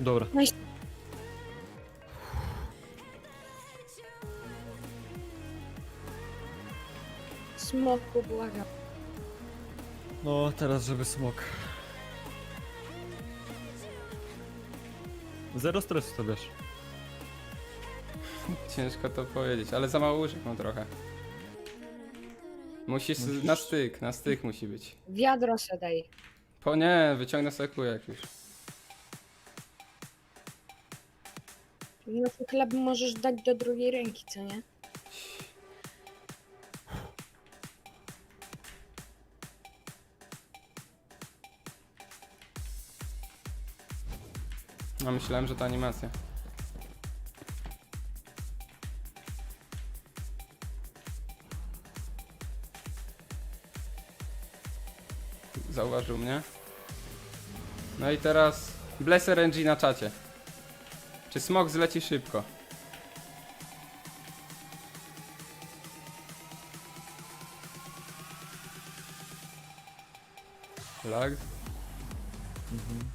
Dobra. Smoku, błagam. No, teraz żeby smok. Zero stresu to wiesz. Ciężko to powiedzieć, ale za mało łóżek mam trochę. Musisz Musisz- na styk, na styk musi być. Wiadro se daj. Po nie, wyciągnę sobie kujek już. No to chleb możesz dać do drugiej ręki, co nie? No myślałem, że to animacja. Zauważył mnie. No i teraz Bless RNG na czacie. Czy smok zleci szybko? Lag? Mhm.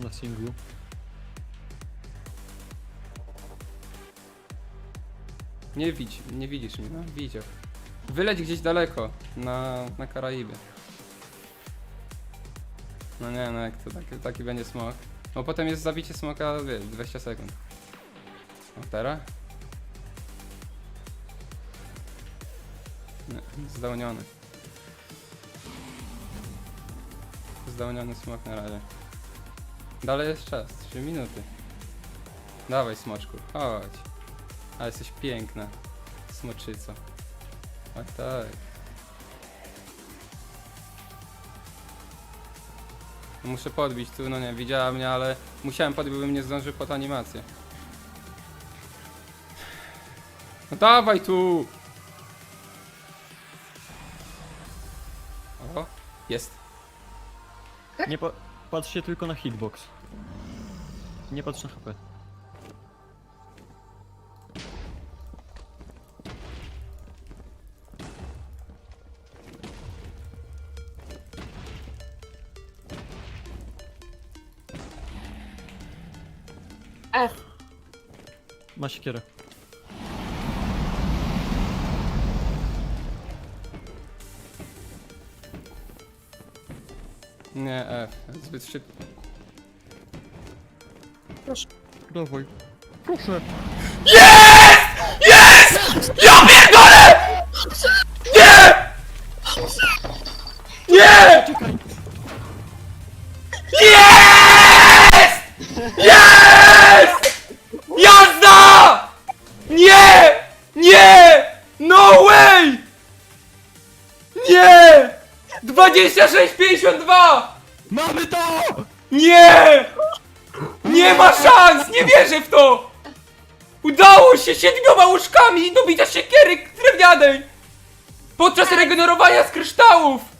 Na singlu. Nie widź, nie widzisz mnie, no widział. Wyleć gdzieś daleko, na, na Karaiby. No nie, no jak to taki, taki będzie smok. Bo potem jest zabicie smoka, wiesz, 20 sekund. A teraz? Nie, zdałniony. Smok na razie. Dalej jest czas, 3 minuty. Dawaj smoczku, chodź. Ale jesteś piękna. Smoczyco. A tak. Muszę podbić tu, no nie, widziała mnie, ale musiałem podbić, bym nie zdążył pod animację. No dawaj tu! O, jest. Nie pa patrz się tylko na hitbox. Nie patrz na HP. F. Ma siekierę. Nie, F, zbyt szybko. Proszę. Dawaj. Proszę. Ja pierdolę! Nie! Nie! Czekaj. 26,52! Mamy to! Nie! Nie ma szans! Nie wierzę w to! Udało się siedmioma łóżkami dobicia siekiery drewnianej! Podczas regenerowania z kryształów!